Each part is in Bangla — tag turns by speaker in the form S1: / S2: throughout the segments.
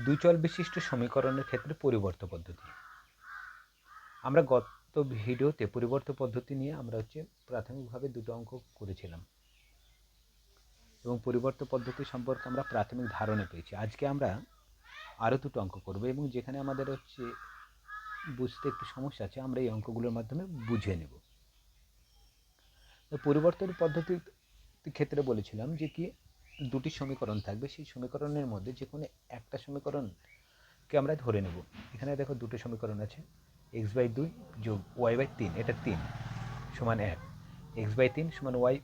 S1: দুই চল বিশিষ্ট সমীকরণের ক্ষেত্রে পরিবর্ত পদ্ধতি। আমরা গত ভিডিওতে পরিবর্ত পদ্ধতি নিয়ে আমরা হচ্ছে প্রাথমিকভাবে দুটো অঙ্ক করেছিলাম। এবং পরিবর্ত পদ্ধতি সম্পর্কে আমরা প্রাথমিক ধারণা পেয়েছি। আজকে আমরা আরও দুটো অঙ্ক করব এবং যেখানে আমাদের হচ্ছে বুঝতে একটু সমস্যা আছে, আমরা এই অঙ্কগুলোর মাধ্যমে বুঝে নেব। পরিবর্তন পদ্ধতির ক্ষেত্রে বলেছিলাম যে কি দুটি সমীকরণ থাকবে। সেই সমীকরণের মধ্যে যে কোনো একটা সমীকরণকে আমরা ধরে নেব। এখানে দেখো দুটো সমীকরণ আছে। এক্স বাই দুই যোগ ওয়াই বাই তিন, এটা তিন সমান এক। এক্স বাই তিন সমান ওয়াই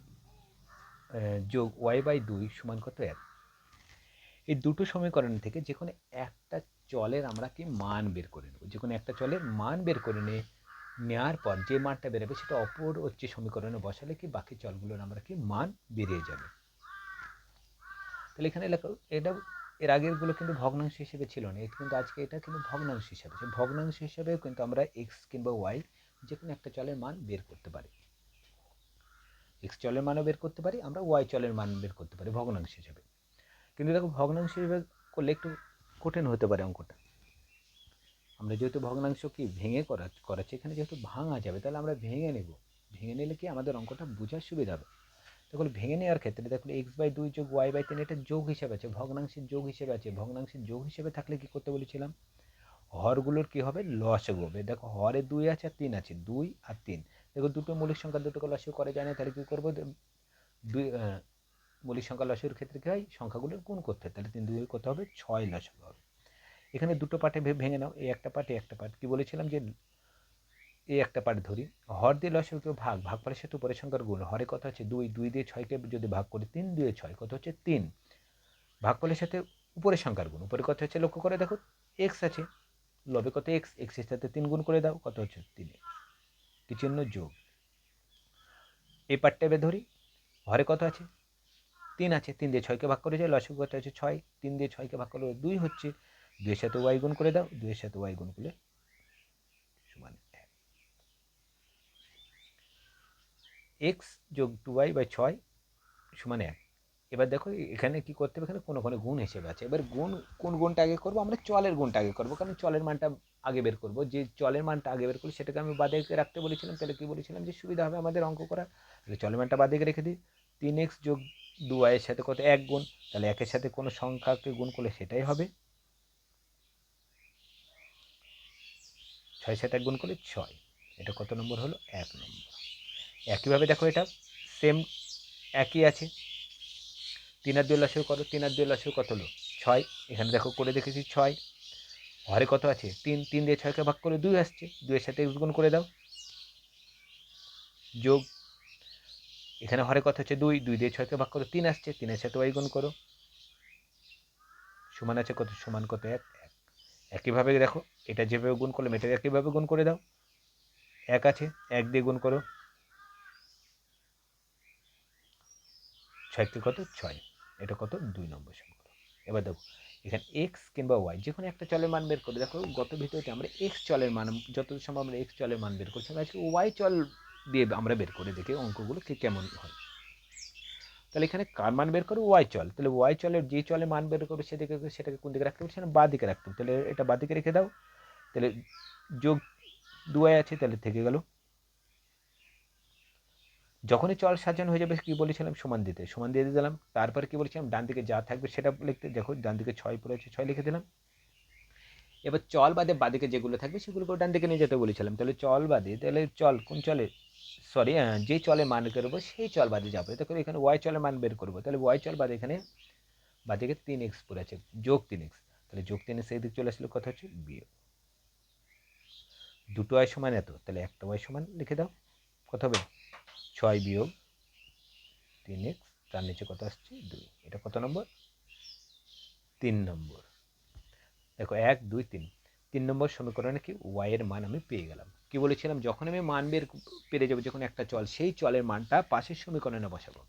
S1: যোগ ওয়াই বাই দুই সমান কত এক? এই দুটো সমীকরণ থেকে যে কোনো একটা চলের আমরা কি মান বের করে নেব। যে কোনো একটা চলের মান বের করে নিয়ে নেওয়ার পর যে মানটা বেরোবে সেটা অপর হচ্ছে সমীকরণে বসালে কি বাকি চলগুলোর আমরা কি মান বেরিয়ে যাবে। তাহলে এখানে লেখো, এটা এর আগেরগুলো কিন্তু ভগ্নাংশ হিসেবে ছিল না, এটা কিন্তু আজকে এটা কিন্তু ভগ্নাংশ হিসাবে ভগ্নাংশ হিসাবেও কিন্তু আমরা এক্স কিংবা ওয়াই যে কোনো একটা চলের মান বের করতে পারি। এক্স চলের মানও বের করতে পারি, আমরা ওয়াই চলের মান বের করতে পারি ভগ্নাংশ হিসেবে। কিন্তু দেখো ভগ্নাংশ হিসেবে করলে একটু কঠিন হতে পারে অঙ্কটা। আমরা যেহেতু ভগ্নাংশ কি ভেঙে করা, করাচ্ছি, এখানে যেহেতু ভাঙা যাবে, তাহলে আমরা ভেঙে নেব। ভেঙে নিলে কি আমাদের অঙ্কটা বোঝার সুবিধা হবে? দেখুন ভেঙে নেওয়ার ক্ষেত্রে দেখুন এক্স বাই দুই যোগ ওয়াই বাই তিন এটা যোগ হিসেবে আছে, ভগ্নাংশের যোগ হিসেবে আছে। ভগ্নাংশের যোগ হিসেবে থাকলে কি করতে বলেছিলাম? হরগুলোর কি হবে? লসগু হবে। দেখো হরে দুই আছে আর তিন আছে, দুই আর তিন। দেখো দুটো মৌলিক সংখ্যা দুটোকে লসগু করে যায় না, তাহলে কী করব? দুই মৌলিক সংখ্যা লসের ক্ষেত্রে কী হয়? সংখ্যাগুলোর গুণ করতে হয়। তাহলে তিন দুই করতে হবে, ছয় লসগু হবে। এখানে দুটো পার্টে ভেঙে নাও। এই একটা পার্টে একটা পার্ট। কী বলেছিলাম যে এই একটা পার্ট ধরি। হর দিয়ে লসকে ভাগ ভাগ ফলের সাথে উপরের সংখ্যার গুণ। হরে কথা হচ্ছে দুই দুই দিয়ে ছয়কে যদি ভাগ করি, তিন দুয়ে ছয়, কত হচ্ছে তিন। ভাগ ফলের সাথে উপরের সংখ্যার গুণ। উপরে কত হচ্ছে লক্ষ্য করে দেখো এক্স আছে। লবে কত এক্স এক্সের সাথে তিন গুণ করে দাও, কত হচ্ছে তিন কি চিহ্ন? যোগ। এই পার্টটা ধরি। হরে কত আছে? তিন আছে। তিন দিয়ে ছয়কে ভাগ করে যায় লসক কত হচ্ছে ছয়, তিন দিয়ে ছয়কে ভাগ করে দুই হচ্ছে। দুইয়ের সাথে ওয়াই গুণ করে দাও, দুইয়ের সাথে ওয়াই গুণ করলে সমান এক্স যোগ টু ওয়াই বাই ছয় সমান এক। এবার দেখো, এখানে কি করতে হবে? এখানে কোনো কোনো গুণ হিসেবে আছে। এবার গুণ, কোন গুণটা আগে করব? আমরা চলের গুণটা আগে করব, কারণ চলের মানটা আগে বের করব। যে চলের মানটা আগে বের করি সেটাকে আমি বাদে রাখতে বলেছিলাম, তাহলে কি বলেছিলাম? যে সুবিধা হবে আমাদের অঙ্ক করা তাহলে চলের মানটা বাদে রেখে দিই। তিন এক্স যোগ দু ওয়াইয়ের সাথে কত? এক গুণ। তাহলে একের সাথে কোনো সংখ্যাকে গুণ করলে সেটাই হবে। ছয় সাথে এক গুণ করলে ছয়। এটা কত নম্বর হলো? এক নম্বর। একইভাবে দেখো এটা সেম একই আছে। তিন আর দুই লসেও করো তিন আর দুই লসেও কত হলো? ছয়। এখানে দেখো করে দেখেছি ছয়। হরে কত আছে? তিন। তিন দিয়ে ছয়কে ভাগ করে দুই আসছে। দুইয়ের সাথে গুণ করে দাও। যোগ। এখানে হরে কত হচ্ছে? দুই। দুই দিয়ে ছয়কে ভাগ করে তিন আসছে। তিনের সাথে ওয়াই গুণ করো। সমান আছে কত? সমান কত? এক। এক। একইভাবে দেখো, এটা যেভাবে গুণ করলাম এটা একইভাবে গুণ করে দাও। এক আছে। এক দিয়ে গুণ করো। ছয়কে কত ছয়। এটা কত? দুই নম্বর সমীকরণ এবার দেখো, এখানে এক্স কিংবা ওয়াই যে কোনো একটা চলের মান বের করে। দেখো, গত ভিডিওতে আমরা এক্স চলের মান, যত সম্ভব আমরা এক্স চলের মান বের করছি আজকে ওয়াই চল দিয়ে আমরা বের করে দেখি অঙ্কগুলো কে কেমন হয়। তাহলে এখানে কার মান বের করো ওয়াই চল। তাহলে ওয়াই চলের যে চলে মান বের করবে, সেদিকে, সেটাকে কোন দিকে রাখতে হবে? সেটা বা দিকে রাখতে হবে। তাহলে এটা বা দিকে রেখে দাও। তাহলে যোগ দুয়াই আছে, তাহলে থেকে গেল। যখনই চল সাজানো হয়ে যাবে, কি বলেছিলাম? সমান দিতে সমান দিয়ে দিলাম। তারপর কি বলেছিলাম? ডান দিকে যা থাকবে সেটা লিখতে, দেখো, ডান দিকে ছয় পড়েছে ছয় লিখে দিলাম। এবার চল বাদে বাদিকে যেগুলো থাকবে সেগুলোকে ডান দিকে নিয়ে যেতে বলেছিলাম। তাহলে চল বাদে, তাহলে চল, কোন চলে? সরি যে চলে মান করব, সেই চল বাদে যাবে। দেখো এখানে ওয়াই চলের মান বের করব। তাহলে ওয়াই চল বাদে এখানে, বাদিকে তিন এক্স পড়ে আছে, যোগ তিন এক্স তাহলে যোগ তিন এক্স দিক চলে আসলে, কথা হচ্ছে বিয়োগ। দুটো ওয়াই সমান এত, তাহলে একটা ওয়াই সমান লিখে দাও কত হবে? ছয় বিয়োগ তিন এক্স, তার নিচে কত আসছে? দুই। এটা কত নম্বর? তিন নম্বর। দেখো, এক, দুই, তিন। তিন নম্বর সমীকরণে কি ওয়াইয়ের মান আমি পেয়ে গেলাম। কি বলেছিলাম? যখন আমি মান বের পেরে যাব, যখন একটা চল, সেই চলের মানটা পাশের সমীকরণে বসাবো।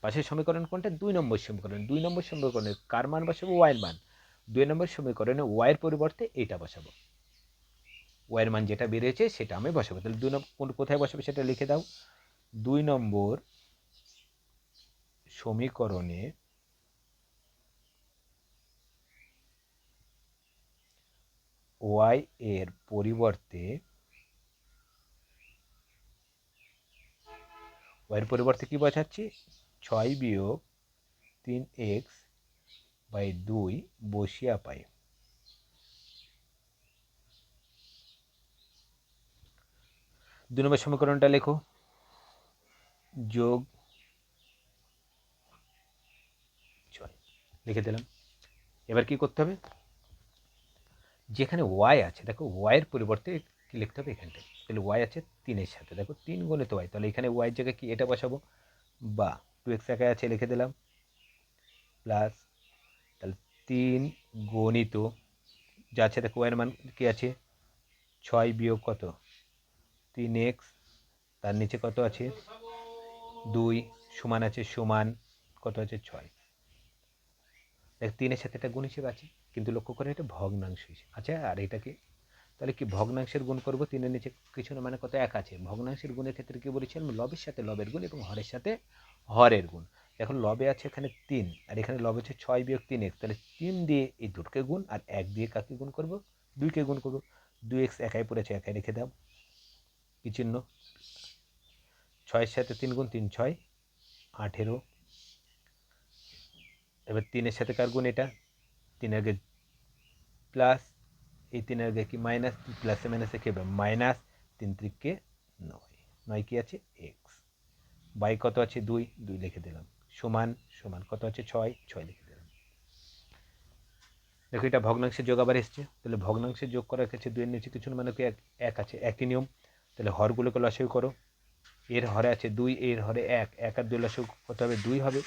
S1: পাশের সমীকরণ কোনটা? দুই নম্বর সমীকরণ। দুই নম্বর সমীকরণে কার মান বসাবো? ওয়াইয়ের মান। দুই নম্বর সমীকরণে ওয়াইয়ের পরিবর্তে এইটা বসাবো। ওয়াইয়ের মান যেটা বেরিয়েছে, সেটা আমি বসাবো। তাহলে দুই নম্বর কোথায় বসাবো সেটা লিখে দাও। দুই নম্বর সমীকরণে ওয়াই এর পরিবর্তে ওয়াইয়ের পরিবর্তে কি বোঝাচ্ছি? ছয় বিয়োগ তিন এক্স বাই দুই বসিয়া পাই। দু নম্বর সমীকরণটা লেখো। যোগ ছয়। লিখে দিলাম। এবার কি করতে হবে? যেখানে ওয়াই আছে, দেখো ওয়াইয়ের পরিবর্তে কি লিখতে হবে এখানটায়? তাহলে ওয়াই আছে তিনের সাথে। দেখো তিন গণিত ওয়াই তাহলে এখানে ওয়াইয়ের জায়গায় কি এটা বসাবো? বা টু এক্স একাই আছে, লিখে দিলাম। প্লাস তাহলে তিন গণিত, যা আছে দেখো ওয়াইয়ের মান কী আছে? ছয় বিয়োগ কত? তিন এক্স তার নিচে কত আছে? দুই সমান আছে সমান, কত আছে ছয়? দেখ, তিনের সাথে একটা গুণ হিসেবে আছে, কিন্তু লক্ষ্য করে এটা ভগ্নাংশ হিসেবে। আচ্ছা আর এটাকে? তাহলে কি ভগ্নাংশের গুণ করব? তিনের নিচে কিছু না মানে কত? এক আছে। ভগ্নাংশের গুণের ক্ষেত্রে কি বলেছিলাম লবের সাথে লবের গুণ এবং হরের সাথে হরের গুণ। এখন লবে আছে এখানে তিন, আর এখানে লবে আছে ছয় বিয়োগ তিন এক্স তাহলে তিন দিয়ে এই দুটোকে গুণ, আর এক দিয়ে কাকে গুণ করব? দুইকে গুণ করব। দুই এক্স একাই পড়েছে, একাই রেখে দাও। কি চিহ্ন? ছয়ের সাথে তিন গুণ তিন, ছয়, আঠেরো। এবার তিনের সাথে কার গুণ এটা? তিনের আগে প্লাস এই তিনের আগে কি মাইনাস প্লাসে মাইনাসে কি মাইনাস তিন ত্রিককে নয়। নয় কি আছে? এক্স বাই কত আছে? দুই। দুই লিখে দিলাম। সমান সমান কত আছে? ছয়। ছয় লিখে দিলাম। দেখো এটা ভগ্নাংশের যোগ আবার এসছে। তাহলে ভগ্নাংশের যোগ করার কাছে দুইয়ের নিচে কিছু মানে কি? এক আছে। একই নিয়ম। তাহলে হরগুলোকে লসাগু করো। এর হরে আছে দুই, এর হরে এক। এক আর লসাগু কত হবে? দুই হবে।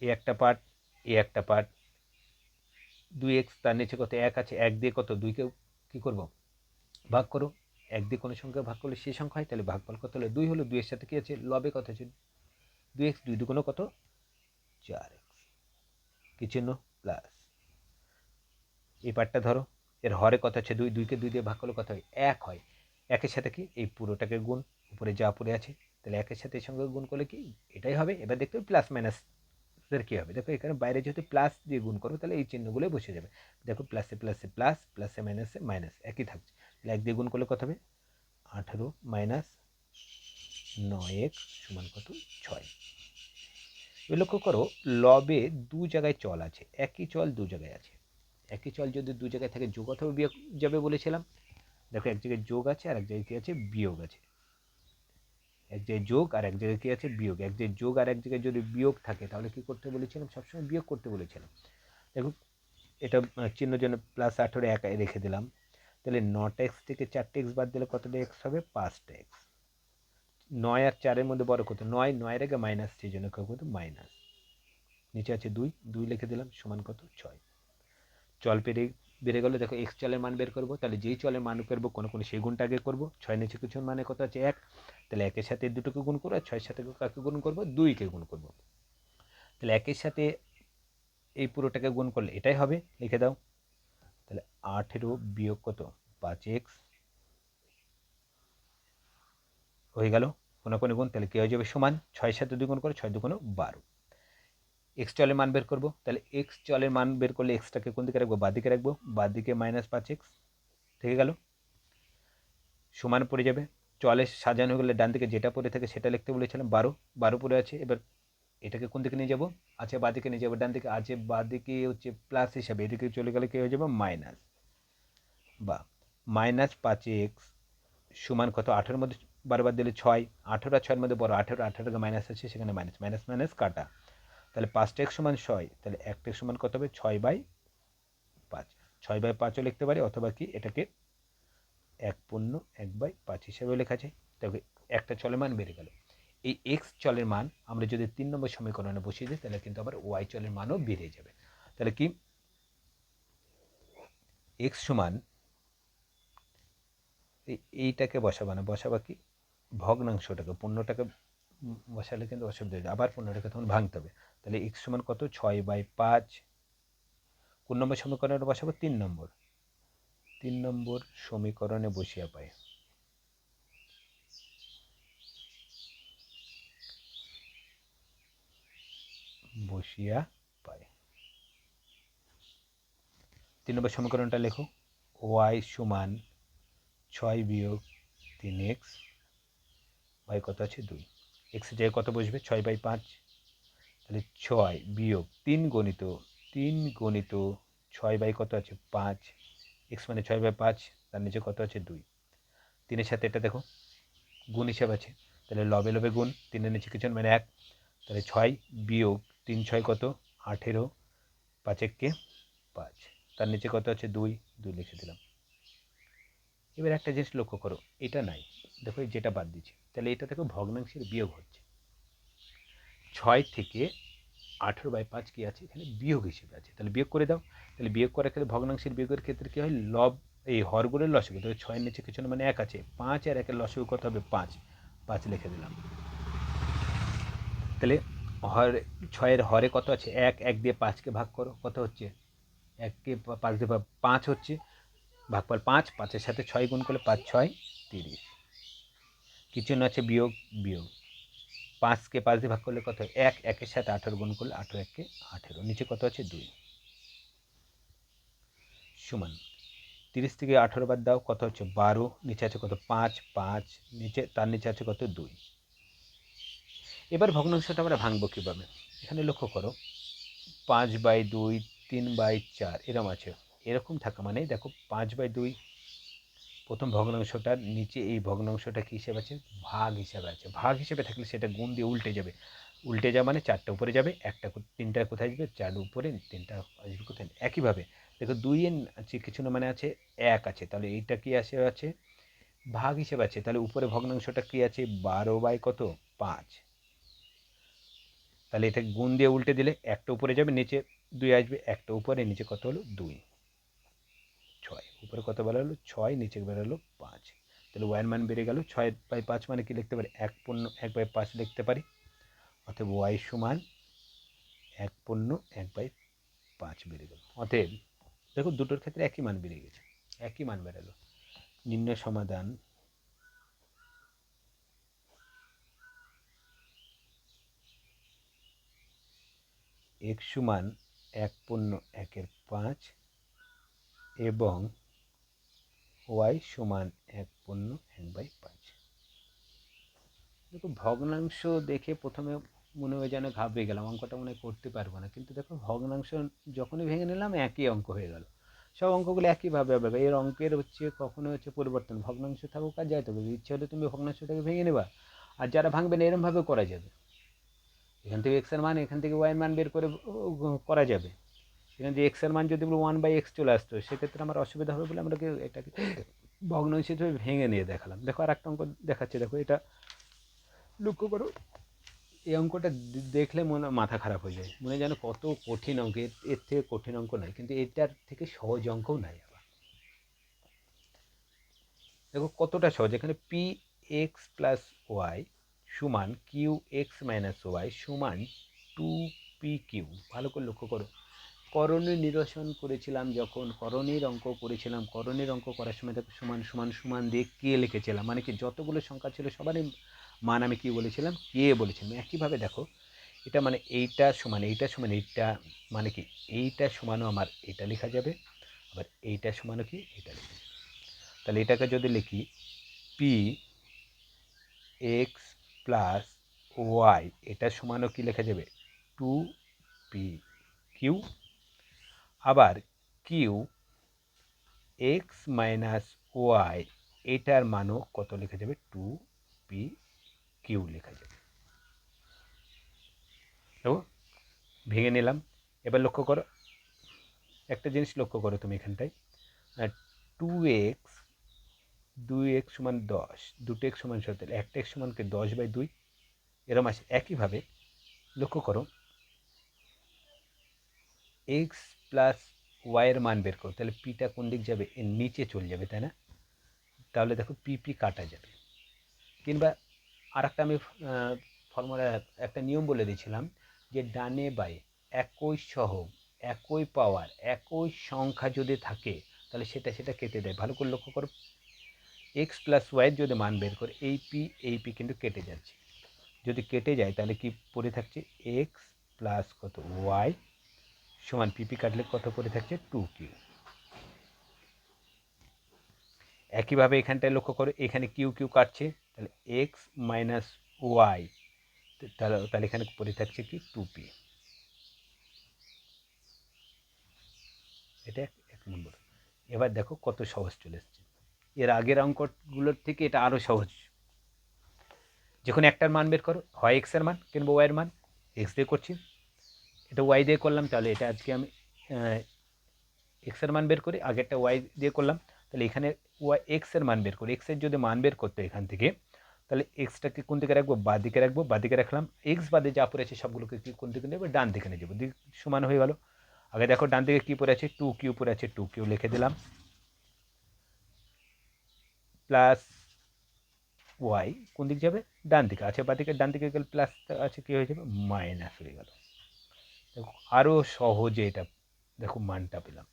S1: এ একটা পার্ট এ একটা পার্ট দুই এক্স তার নিচে কত? এক আছে। এক দিয়ে কত? দুইকে কী করব? ভাগ করো। এক দিয়ে কোনো সংখ্যা ভাগ করলে সেই সংখ্যা হয়, তাহলে ভাগ ভাগফল কত হলো? দুই হলো। দুইয়ের সাথে কী আছে? লবে কত আছে? দুই এক্স, দুই দুগুণ কত? চার এক্স। কি চিহ্ন? প্লাস। এই পার্টটা ধরো। এর হরে কত আছে? দুই, দুইকে দুই দিয়ে ভাগ করলে কত হয়? এক হয়। একের সাথে কি এই পুরোটাকে গুণ, উপরে যা পড়ে আছে, তাহলে একের সাথে সঙ্গে গুণ করলে কি এটাই হবে? এবার দেখতে প্লাস মাইনাস এর কী হবে? দেখো এখানে বাইরে যেহেতু প্লাস দিয়ে গুণ করো, তাহলে এই চিহ্নগুলো বসে যাবে। দেখো প্লাসে প্লাসে প্লাস প্লাসে মাইনাসে মাইনাস একই থাকছে। তাহলে এক দিয়ে গুণ করলে কত হবে? আঠেরো মাইনাস নয় এক সমান কত? ছয়। লক্ষ্য করো, লবে দু জায়গায় চল আছে, একই চল দু জায়গায় আছে। একই চল যদি দু জায়গায় থাকে, যোগ অথবা বিয়োগ যাবে বলেছিলাম। দেখো এক জায়গায় যোগ আছে আর এক জায়গায় কী আছে? বিয়োগ আছে। এক জায়গায় যোগ আর এক জায়গায় কী আছে? বিয়োগ। এক জায়গায় যোগ আর এক জায়গায় যদি বিয়োগ থাকে, তাহলে কী করতে বলেছিলাম? সবসময় বিয়োগ করতে বলেছিলাম। দেখুন এটা চিহ্ন জন্য প্লাস আঠেরো এক রেখে দিলাম। তাহলে নটা এক্স থেকে চারটে এক্স বাদ দিলে কতটা এক্স হবে? পাঁচটা এক্স নয় আর চারের মধ্যে বড় কত? নয়। নয়ের আগে মাইনাস সেই জন্য কেউ কত? মাইনাস নিচে আছে দুই। দুই লিখে দিলাম, সমান কত? ছয়। চল পেরে বেড়ে গেলে, দেখো এক্স চলের মান বের করব, তাহলে যেই চলের মান করব, কোনো কোনো সেই গুণটা আগে করব, ছয় নিচে কিছু মানে কত আছে এক, তাহলে একের সাথে দুটোকে গুণ করব আর ছয়ের সাথে কাকে গুণ করব? দুইকে গুণ করব। তাহলে একের সাথে এই পুরোটাকে গুণ করলে এটাই হবে, লিখে দাও। তাহলে আঠেরো বিয়োগ কত? পাঁচ এক্স হয়ে গেল, কোনো কোনো গুণ, তাহলে কী হয়ে যাবে? সমান, ছয়ের সাথে দুই গুণ করে, ছয় দুগুণ বারো। এক্স চলের মান বের করব, তাহলে এক্স চলের মান বের করলে এক্সটাকে কোন দিকে রাখব? বাঁ দিকে রাখব। বাঁ দিকে মাইনাস পাঁচ এক্স থেকে গেল। সমান পড়ে যাবে। চলে সাজানো হয়ে গেলে ডান দিকে যেটা পড়ে থাকে সেটা লিখতে বলেছিলাম, বারো। বারো পড়ে আছে, এবার এটাকে কোন দিকে নিয়ে যাব? আছে বাঁ দিকে নিয়ে যাব, ডান দিকে আছে বাঁ দিকে হচ্ছে প্লাস হিসাবে, এদিকে চলে গেলে কী হয়ে যাবে? মাইনাস বা মাইনাস পাঁচ এক্স সমান কত? আঠেরোর মধ্যে বারবার দিলে ছয়। আঠেরো আর ছয়ের মধ্যে বড় আঠেরো, আঠেরোকে মাইনাস আছে, সেখানে মাইনাস মাইনাস মাইনাস কাটা। তাহলে পাঁচটা এক সমান ছয়, তাহলে একটা এক সমান কত হবে? ছয় বাই পাঁচ। ছয় বাই পাঁচও লিখতে পারি, অথবা কি? এটাকে এক পূর্ণ এক বাই পাঁচ হিসাবেও লেখা যায়। তবে একটা চলের মান বেড়ে গেল। এই এক্স চলের মান আমরা যদি তিন নম্বর সমীকরণে বসিয়ে দিই, তাহলে কিন্তু আবার ওয়াই চলের মানও বেড়ে যাবে। তাহলে কি? এক্স সমান এইটাকে বসাবা না। বসাবা কি? ভগ্নাংশটাকে, পূর্ণটাকে বসালে কিন্তু অসুবিধা হয়ে আবার পূর্ণটাকে তখন ভাঙতে হবে। তাহলে এক্স সমান কত? ছয় বাই পাঁচ। কোন নম্বর সমীকরণে বসাবো? তিন নম্বর। তিন নম্বর সমীকরণে বসিয়া পাই। বসিয়া পাই। তিন নম্বর সমীকরণটা লেখো। ওয়াই সমান ছয় বিয়োগ তিন এক্স বাই কত আছে? দুই। এক্সের জায়গায় কত বসবে? ছয় বাই পাঁচ। তাহলে ছয় বিয়োগ তিন গণিত তিন গণিত ছয় বাই কত আছে? পাঁচ। এক্স মানে ছয় বাই পাঁচ, তার নিচে কত আছে? দুই। তিনের সাথে এটা দেখো, গুণ হিসাব আছে। তাহলে লবে লবে গুণ, তিনের নিচে কিছু মানে এক। তাহলে ছয় বিয়োগ তিন ছয় কত? আঠেরো। পাঁচ এককে পাঁচ। তার নিচে কত আছে? দুই। দুই লিখে দিলাম। এবার একটা জিনিস লক্ষ্য করো, এটা নাই। দেখো এই যেটা বাদ দিচ্ছি। তাহলে এটা থেকে ভগ্নাংশের বিয়োগ হচ্ছে। ছয় থেকে আঠেরো বাই পাঁচ কী আছে? এখানে বিয়োগ হিসেবে আছে। তাহলে বিয়োগ করে দাও। তাহলে বিয়োগ করার ক্ষেত্রে ভগ্নাংশের বিয়োগের ক্ষেত্রে কী হয়? লব, এই হরগুলোর লসগু তাহলে ছয়ের নিচে কিছু না মানে এক আছে। পাঁচ আর একের লসগু কত হবে? পাঁচ। পাঁচ লিখে দিলাম। তাহলে হর, ছয়ের হরে কত আছে? এক এক দিয়ে পাঁচকে ভাগ করো। কত হচ্ছে? এককে পাঁচ দিয়ে পাঁচ হচ্ছে। ভাগ ভাগফল পাঁচ, পাঁচের সাথে ছয় গুণ করলে পাঁচ, ছয়, তিরিশ। কিছু না আছে বিয়োগ বিয়োগ। পাঁচকে পাঁচ দিয়ে ভাগ করলে কত? এক, একের সাথে আঠেরো গুণ করলে আঠেরো, একে আঠেরো। নিচে কত আছে দুই। সমান। তিরিশ থেকে আঠেরো বাদ দাও, কত হচ্ছে? বারো। নিচে আছে কত? পাঁচ পাঁচ। নিচে, তার নিচে আছে কত? দুই। এবার ভগ্নাংশটা আমরা ভাঙবো কীভাবে? এখানে লক্ষ্য করো। পাঁচ বাই দুই, তিন বাই চার এরকম আছে। এরকম থাকা মানে দেখো, পাঁচ বাই দুই প্রথম ভগ্নাংশটার নিচে এই ভগ্নাংশটা কী হিসেবে আছে? ভাগ হিসাবে আছে। ভাগ হিসেবে থাকলে সেটা গুণ দিয়ে উল্টে যাবে। উল্টে যাওয়া মানে চারটা উপরে যাবে, একটা তিনটা কোথায় আসবে? চার উপরে, তিনটা আসবে কোথায়? একইভাবে। দেখো দুই এর আছে কিছু না মানে আছে, এক আছে। তাহলে এইটা কী আসে আছে? ভাগ হিসেবে আছে। তাহলে উপরে ভগ্নাংশটা কী আছে? বারো বাই কত? পাঁচ। তাহলে এটা গুণ দিয়ে উল্টে দিলে একটা উপরে যাবে, নিচে দুই আসবে, একটা উপরে, নিচে কত হলো? দুই। উপরে কত বেরোলো? ছয়, নিচে বেরোলো পাঁচ। তাহলে ওয়ান মান বেড়ে গেল। ছয় বাই পাঁচ মানে কি লিখতে পারি? এক পণ্য, এক বাই পাঁচ লিখতে পারি। অতএব ওয়াই সমান এক পণ্য, এক বাই পাঁচ বেড়ে গেল। অতএব দেখো দুটোর ক্ষেত্রে একই মান বেড়ে গেছে। একই মান বেরোলো। নিম্ন সমাধান। এক সমান এক পণ্য, একের পাঁচ এবং ওয়াই সমান এক পূর্ণ এক বাই পাঁচ। দেখো ভগ্নাংশ দেখে প্রথমে মনে হয় যেন ঘাবড়ে গেলাম অঙ্কটা মনে করতে পারব না। কিন্তু দেখো ভগ্নাংশ যখনই ভেঙে নিলাম, একই অঙ্ক হয়ে গেল। সব অঙ্কগুলো একইভাবে হবে। এর অঙ্কের হচ্ছে কখনো হচ্ছে পরিবর্তন। ভগ্নাংশ থাকুক আর যাই থাকুক, ইচ্ছে হলে তুমি ভগ্নাংশটাকে ভেঙে নেবা। আর যারা ভাঙবে না, এরমভাবে করা যাবে। এখান থেকে এক্সের মান, এখান থেকে ওয়াইয়ের মান বের করে করা যাবে। এখানে যে এক্সের মান যদি ওয়ান বাই এক্স চলে আসতো, সেক্ষেত্রে আমার অসুবিধা হবে বলে আমরা কি এটাকে ভগ্ন হিসেবে ভেঙে নিয়ে দেখালাম। দেখো আর একটা অঙ্ক দেখাচ্ছে, দেখো এটা লক্ষ্য করো, এই অঙ্কটা দেখলে মনে, মাথা খারাপ হয়ে যায়। মনে যেন কত কঠিন অঙ্ক, এর থেকে কঠিন অঙ্ক নাই, কিন্তু এটার থেকে সহজ অঙ্কও নাই আবার। দেখো কতটা সহজ, এখানে পি এক্স প্লাস ওয়াই সমান কিউ এক্স মাইনাস ওয়াই সমান টু পি কিউ ভালো করে লক্ষ্য করো। করণীয় নিরসন করেছিলাম যখন, করণের অঙ্ক করেছিলাম, করণের অঙ্ক করার সময় দেখো সমান সমান সমান দিয়ে কে লিখেছিলাম? মানে কি যতগুলো সংখ্যা ছিল সবারই মান আমি কী বলেছিলাম? কে বলেছিলাম? একইভাবে দেখো, এটা মানে এইটা সমান এইটা সমান, এইটা মানে কি? এইটা সমানও আমার এটা লেখা যাবে, আবার এইটা সমানও কি? এটা লেখা যাবে। তাহলে এটাকে যদি লিখি পি এক্স প্লাস ওয়াই এটা সমানও কি লেখা যাবে? টু পি কিউ আবার কিউ এক্স মাইনাস ওয়াই এটার মানও কত লেখা যাবে? টু পি কিউ লেখা যাবে। ভেঙে নিলাম। এবার লক্ষ্য করো, একটা জিনিস লক্ষ্য করো তুমি এখানটায়। টু এক্স দুই এক্স সমান দশ, দুটো এক্স সমান সতেরো, একটা এক্স সমানকে দশ বাই দুই? এরম আছে একইভাবে লক্ষ্য করো এক্স প্লাস ওয়াইয়ের মান বের করো, তাহলে পিটা কোন দিক যাবে? এর নিচে চলে যাবে, তাই না? তাহলে দেখো পি পি কাটা যাবে। কিংবা আর একটা আমি ফর্মুলা একটা নিয়ম বলে দিয়েছিলাম যে ডানে বাই একই সহ একই পাওয়ার একই সংখ্যা যদি থাকে, তাহলে সেটা সেটা কেটে দেয়। ভালো করে লক্ষ্য করো। এক্স প্লাস ওয়াইয়ের যদি মান বের করে, এই পি এই পি কিন্তু কেটে যাচ্ছে। যদি কেটে যায়, তাহলে কি পড়ে থাকছে? এক্স প্লাস কত? ওয়াই সমান পিপি কাটলে কত পড়ে থাকছে? টু কিউ একইভাবে এখানটায় লক্ষ্য করো, এখানে কিউ কিউ কাটছে, তাহলে এক্স মাইনাস ওয়াই তাহলে তাহলে এখানে পড়ে থাকছে কি? টু পি এটা এক- এক নম্বর। এবার দেখো কত সহজ চলে এসছে। এর আগের অঙ্কগুলোর থেকে এটা আরও সহজ। যখন একটার মান বের করো, হয় এক্সের মান কিংবা ওয়াইয়ের মান এক্স দিয়ে করছি। এটা ওয়াই দিয়ে করলাম, তাহলে এটা আজকে আমি এক্সের মান বের করি, আগেরটা ওয়াই দিয়ে করলাম, তাহলে এখানে ওয়াই এক্সের মান বের করি। এক্সের যদি মান বের করতে এখান থেকে, তাহলে এক্সটাকে কোন দিকে রাখব? বা দিকে রাখব। বা দিকে রাখলাম এক্স বাদে যা পড়ে আছে সবগুলোকে কি কোন দিকে নেব? ডান দিকে নিয়ে যাব দিক সমান হয়ে গেল। আগে দেখো ডান দিকে কী পড়ে আছে? টু কিউ পড়ে আছে টু কিউ লিখে দিলাম। প্লাস ওয়াই কোন দিক যাবে? ডান দিকে। আছে বা দিকে, ডান দিকে গেলে প্লাস আছে কী হয়ে যাবে? মাইনাস হয়ে গেল। দেখো আরও সহজে এটা, দেখো, মানটা পেলাম।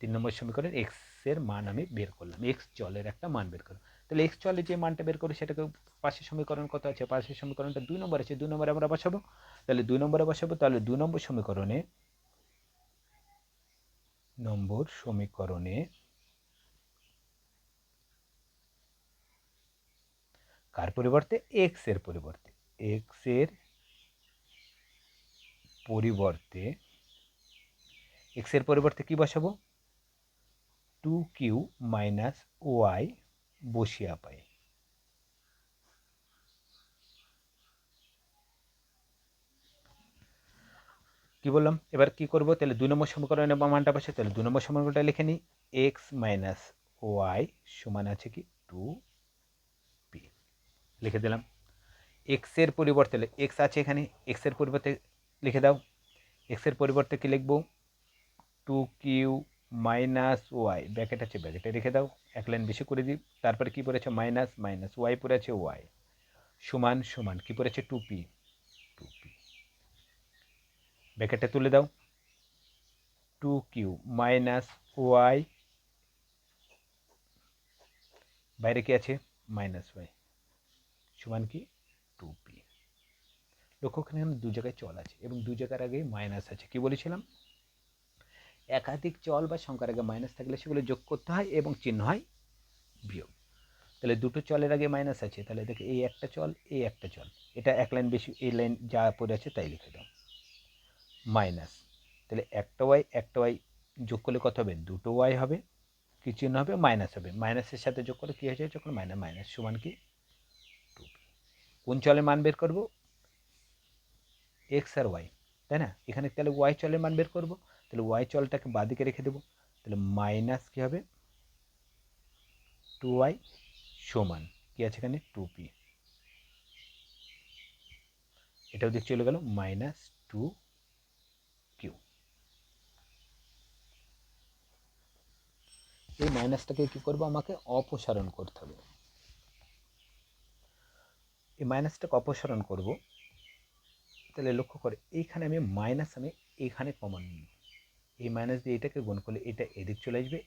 S1: তিন নম্বর সমীকরণ এক্সের মান আমি বের করলাম। এক্স চলের একটা মান বের করলাম। তাহলে এক্স চলে যে মানটা বের করি, সেটাকে পাশের সমীকরণ কত আছে? পাশের সমীকরণটা দুই নম্বর আছে, দুই নম্বরে আমরা বসাবো। তাহলে দুই নম্বরে বসাবো, তাহলে দুই নম্বর সমীকরণে নম্বর সমীকরণে কার পরিবর্তে? এক্সের পরিবর্তে। এক্সের পরিবর্তে এক্সের পরিবর্তে কি বসাবো? টু কিউ মাইনাস ওয়াই বসিয়া পাই। কি বললাম? এবার কি করব? তাহলে দুই নম্বর সমীকরণে বা মানটা বসে, তাহলে দুই নম্বর সমীকরণটা লিখে নিই। এক্স মাইনাস ওয়াই সমান আছে কি? টু পি লিখে দিলাম। এক্সের পরিবর্তে এক্স আছে এখানে এক্সের পরিবর্তে লিখে দাও। এক্সের পরিবর্তে কি লিখব? Two Q minus Y bracket আছে ব্র্যাকেটে রেখে দাও। এক লাইন বেশি করে দিই। তারপরে কী পড়েছে? মাইনাস মাইনাস ওয়াই পড়েছে ওয়াই সমান সমান। কী পড়েছে? টু পি টু পি ব্র্যাকেটে তুলে দাও। টু কিউ মাইনাস ওয়াই বাইরে কি আছে? মাইনাস ওয়াই সমান কি? লক্ষ্য করেন এখানে দু জায়গায় চল আছে এবং দু জায়গার আগে মাইনাস আছে। কি বলেছিলাম? একাধিক চল বা সংখ্যার আগে মাইনাস থাকলে সেগুলো যোগ করতে হয় এবং চিহ্ন হয় বিয়োগ। তাহলে দুটো চলের আগে মাইনাস আছে, তাহলে দেখো এই একটা চল, এই একটা চল। এটা এক লাইন বেশি, এই লাইন যা পড়ে আছে তাই লিখে দাও। মাইনাস তাহলে একটা ওয়াই একটা ওয়াই যোগ করলে কত হবে? দুটো ওয়াই হবে। কি চিহ্ন হবে? মাইনাস হবে। মাইনাসের সাথে যোগ করলে কী হয়ে যায়? যখন মাইনাস মাইনাস সমান কি? কোন চলে মান বের করব? এক্স আর ওয়াই তাই না? এখানে তাহলে ওয়াই চলের মান বের করব, তাহলে ওয়াই চলটাকে বাদিকে রেখে দেবো, তাহলে মাইনাস কী হবে? টু ওয়াই সমান, কী আছে এখানে? টু পি এটাও দিক চলে গেল মাইনাস টু কিউ এই মাইনাসটাকে কী করব? আমাকে অপসারণ করতে হবে। এই মাইনাসটাকে অপসারণ করব তাহলে লক্ষ্য করে, এইখানে আমি মাইনাস আমি এইখানে কমন নিই। এই মাইনাস দিয়ে এটাকে গুণ করলে এটা এদিক চলে আসবে।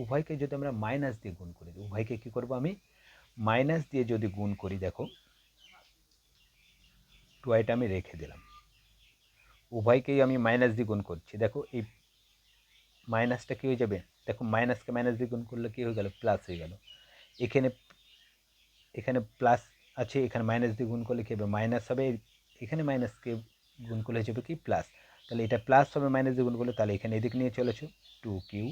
S1: উভয়কে যদি আমরা মাইনাস দিয়ে গুণ করি, উভয়কে কী করব আমি? মাইনাস দিয়ে যদি গুণ করি, দেখো টুয়াইটা আমি রেখে দিলাম। উভয়কেই আমি মাইনাস দিয়ে গুণ করছি। দেখো, এই মাইনাসটা কী হয়ে যাবে? দেখো মাইনাসকে মাইনাস দিয়ে গুণ করলে কী হয়ে গেল? প্লাস হয়ে গেল। এখানে এখানে প্লাস আছে, এখানে মাইনাস দিয়ে গুণ করলে কী হবে? মাইনাস হবে এখানে মাইনাসকে গুণ করলে হয়ে যাবে কি? প্লাস তাহলে এটা প্লাস হবে মাইনাস দিয়ে গুণ করলে তাহলে এখানে এদিক নিয়ে চলেছো। টু কিউ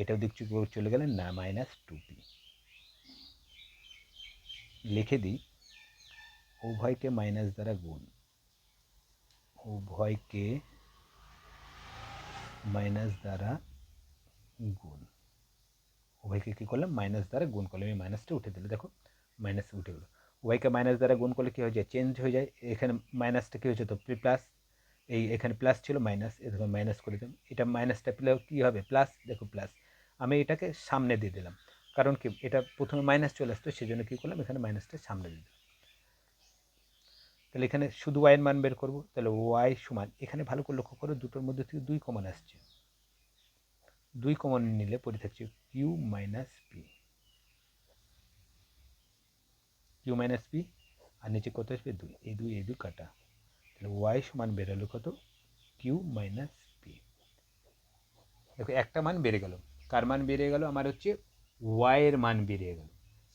S1: এটাও দিক চলে গেলে না মাইনাস টু পি লিখে দিই উভয়কে মাইনাস দ্বারা গুণ। উভয়কে মাইনাস দ্বারা গুণ। উভয়কে কী করলাম? মাইনাস দ্বারা গুণ করলাম। এই মাইনাসটা উঠে দিলে দেখো মাইনাস উঠে গেলো। ওয়াইকে মাইনাস দ্বারা গুণ করলে কী হয়ে যায়? চেঞ্জ হয়ে যায়। এখানে মাইনাসটা কী হয়েছে? তো প্লাস এই এখানে প্লাস ছিল মাইনাস এ দেখো মাইনাস করে দিলাম। এটা মাইনাসটা পেলে কী হবে? প্লাস দেখো প্লাস আমি এটাকে সামনে দিয়ে দিলাম। কারণ কি? এটা প্রথমে মাইনাস চলে আসতো সেই জন্য কী করলাম? এখানে মাইনাসটা সামনে দিয়ে দিলাম। তাহলে এখানে শুধু ওয়াইয়ের মান বের করব। তাহলে ওয়াই সমান, এখানে ভালো করে লক্ষ্য করো, দুটোর মধ্যে থেকে দুই কমন আসছে। দুই কমন নিলে পড়ে থাকছে Q minus P Q minus P আর নিচে কত আসবে? দুই। এই দুই এই দুই কাটা। তাহলে ওয়াই সমান বেরোলো কত? কিউ মাইনাস পি দেখো, একটা মান বেড়ে গেল। কার মান বেড়ে গেল? আমার হচ্ছে ওয়াইয়ের মান বেড়ে গেল।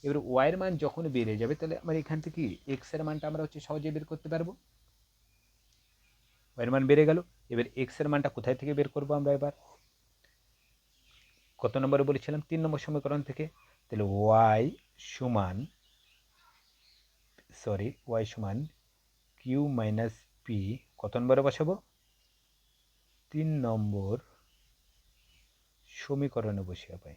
S1: এবার ওয়াইয়ের মান যখন বেড়ে যাবে, তাহলে আমার এখান থেকে এক্সের মানটা আমরা হচ্ছে সহজে বের করতে পারব। ওয়াইয়ের মান বেড়ে গেল। এবার এক্সের মানটা কোথায় থেকে বের করব আমরা এবার? কত নম্বরে বলেছিলাম? তিন নম্বর সমীকরণ থেকে। তাহলে ওয়াই সমান সরি ওয়াই সমান কিউ মাইনাস পি কত নম্বরে বসাবো? তিন নম্বর সমীকরণে বসিয়ে পাই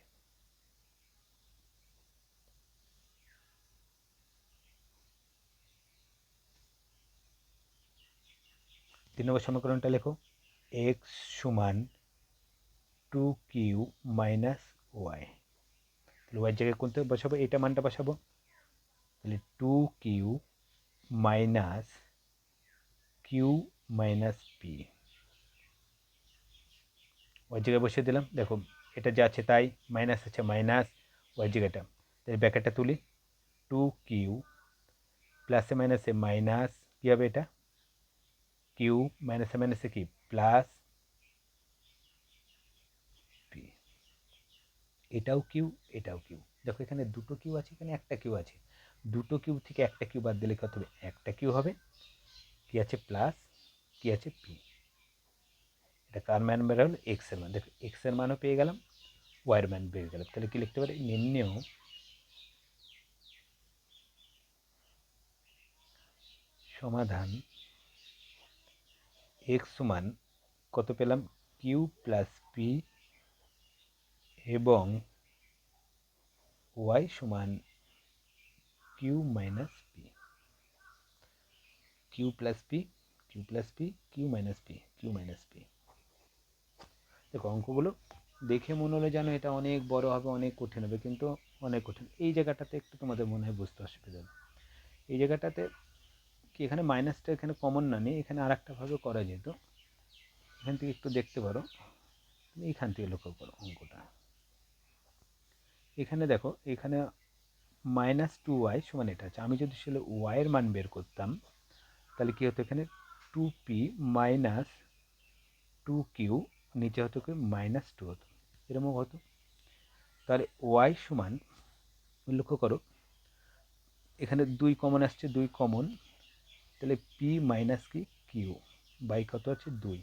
S1: তিন নম্বর সমীকরণটা লেখো। এক্স সমান two Q minus Y Y জায়গায় কোনটা বসাবো? এটা মানটা বসাবো। তাহলে two Q minus Q minus P Y জায়গায় বসিয়ে দিলাম। দেখো, এটা যা আছে তাই মাইনাস আছে মাইনাস ওয়াই জায়গাটা। তাহলে ব্যাকেটটা তুলি। টু কিউ প্লাসে মাইনাসে মাইনাস কী হবে এটা? কিউ মাইনাসে মাইনাসে কি? প্লাস পি এটাও কিউ এটাও কিউ দেখো এখানে দুটো কিউ আছে, এখানে একটা কিউ আছে। দুটো কিউ থেকে একটা কিউ বাদ দিলে কত হবে? একটা কিউ হবে। কি আছে? প্লাস। কি আছে? পি। এটা কার মান বের হলো? এক্সের মান। দেখো এক্সের মানও পেয়ে গেলাম। ওয়াইয়ের মান পেয়ে গেলাম। তাহলে কি লিখতে পারি? নিম্নেও সমাধান এক্স সমান কত পেলাম? কিউ প্লাস পি এবং ওয়াই সমান Q minus P Q plus P Q plus P Q minus P Q minus P দেখো অঙ্কগুলো দেখে মনে হলে জানো এটা অনেক বড় হবে, অনেক কঠিন হবে, কিন্তু অনেক কঠিন। এই জায়গাটাতে একটু তোমাদের মনে হয় বুঝতে অসুবিধা হবে। এই জায়গাটাতে কি এখানে মাইনাসটা এখানে কমন না নেই, এখানে আর একটাভাবে করা যেত। এখান থেকে একটু দেখতে পারো। এখান থেকে লক্ষ্য করো অঙ্কটা। এখানে দেখো, এখানে মাইনাস টু ওয়াই সমান এটা আছে। আমি যদি আসলে ওয়াইয়ের মান বের করতাম, তাহলে কী হতো এখানে? Two P minus two Q নিচে হতো কি? মাইনাস টু হতো। এরকম হতো। তাহলে ওয়াই সমান, লক্ষ্য করো, এখানে দুই কমন আসছে, দুই কমন তাহলে পি মাইনাস কি? কিউ বাই কত আছে? দুই।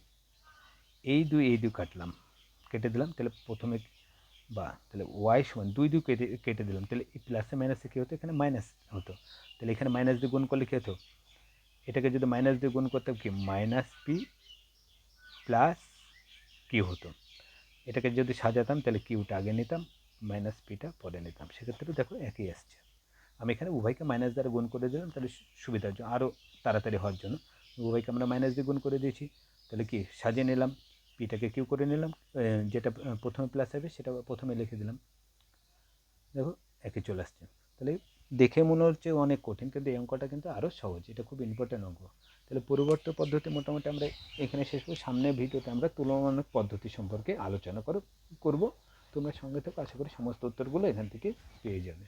S1: এই দুই এই দুই কাটলাম। কেটে দিলাম। তাহলে প্রথমে বা তাহলে ওয়াই সমান দুই দুই কেটে কেটে দিলাম। তাহলে প্লাসে মাইনাসে কী হতো? এখানে মাইনাস হতো। তাহলে এখানে মাইনাস দিয়ে গুণ করলে কী হতো? এটাকে যদি মাইনাস দিয়ে গুণ করতাম কি? মাইনাস পি প্লাস কিউ হতো। এটাকে যদি সাজাতাম, তাহলে কিউটা আগে নিতাম মাইনাস পিটা পরে নিতাম। সেক্ষেত্রে দেখো একই আসছে। আমি এখানে উভয়কে মাইনাস দ্বারা গুণ করে দিলাম, তাহলে সুবিধার জন্য আরও তাড়াতাড়ি হওয়ার জন্য, উভয়কে আমরা মাইনাস দিয়ে গুণ করে দিয়েছি। তাহলে কি? সাজিয়ে নিলাম। পিটাকে কিউ করে নিলাম যেটা প্রথমে প্লাস হবে সেটা প্রথমে লিখে দিলাম। দেখো একই চলে আসছে। তাহলে দেখে মনে হচ্ছে অনেক কঠিন, কিন্তু এই অঙ্কটা কিন্তু আরও সহজ, এটা খুব ইম্পর্টেন্ট অঙ্ক। তাহলে পূর্ববর্তী পদ্ধতি মোটামুটি আমরা এখানে শেষ করব। সামনের ভিডিওতে আমরা তুলনামূলক পদ্ধতি সম্পর্কে আলোচনা করব। তোমরা সঙ্গে থাকো, আশা করি সমস্ত উত্তরগুলো এখান থেকে পেয়ে যাবে।